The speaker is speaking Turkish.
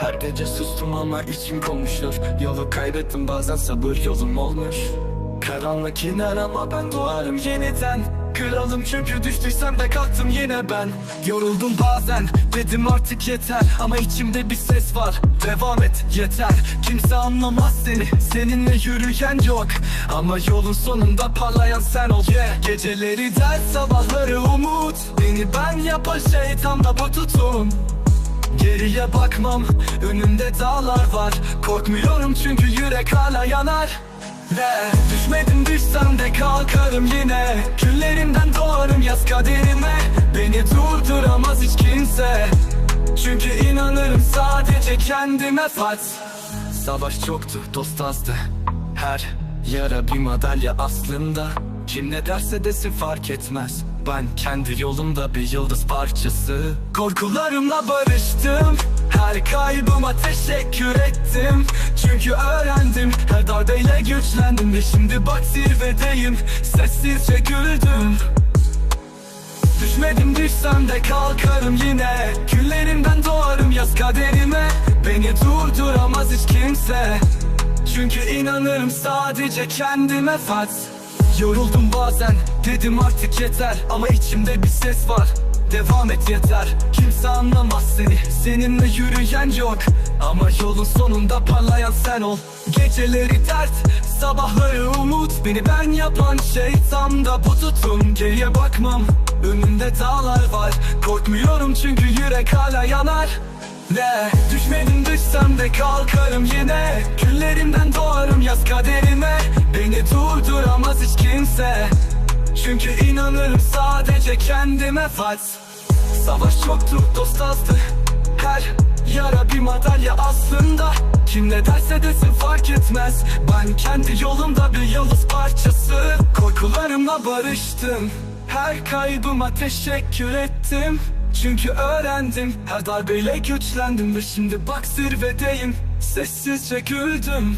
Her gece sustum ama içim konuşur. Yolu kaybettim bazen sabır yolum olmuş. Karanlık iner ama ben doğarım yeniden. Kralım çünkü düştüysem de kalktım yine ben. Yoruldum bazen dedim artık yeter. Ama içimde bir ses var devam et yeter. Kimse anlamaz seni seninle yürüyen yok. Ama yolun sonunda parlayan sen ol. Yeah. Geceleri dert sabahları umut. Beni ben yapan şeytan da bu tutum Geriye bakmam önümde dağlar var. Korkmuyorum çünkü yürek hala yanar. Ve düşmedim düşsem de kalkarım yine. Küllerimden doğarım yaz kaderime. Beni durduramaz hiç kimse. Çünkü inanırım sadece kendime Fat Savaş çoktu dost azdı. Her yara bir madalya aslında. Kim ne derse desin fark etmez Ben kendi yolumda bir yıldız parçası. Korkularımla barıştım. Her kaybıma teşekkür ettim. Çünkü öğrendim Her darbeyle güçlendim. Ve şimdi bak zirvedeyim. Sessizce güldüm. Düşmedim düşsem de kalkarım yine. Küllerimden doğarım yaz kaderime. Beni durduramaz hiç kimse. Çünkü inanırım sadece kendime Fat Yoruldum bazen dedim artık yeter. Ama içimde bir ses var Devam et yeter. Kimse anlamaz seni Seninle yürüyen yok. Ama yolun sonunda parlayan sen ol. Geceleri dert Sabahları umut. Beni ben yapan şey tam da bu tutum. Geriye bakmam Önümde dağlar var. Korkmuyorum çünkü yürek hala yanar. Ve düşmedim düşsem de kalkarım yine. Küllerimden doğarım yaz kaderime Durduramaz hiç kimse. Çünkü inanırım sadece kendime Fat Savaş çoktu dost azdı Her yara bir madalya aslında. Kim ne derse desin fark etmez. Ben kendi yolumda bir yıldız parçası. Korkularımla barıştım. Her kaybıma teşekkür ettim. Çünkü öğrendim. Her darbeyle güçlendim Ve şimdi bak zirvedeyim. Sessizce güldüm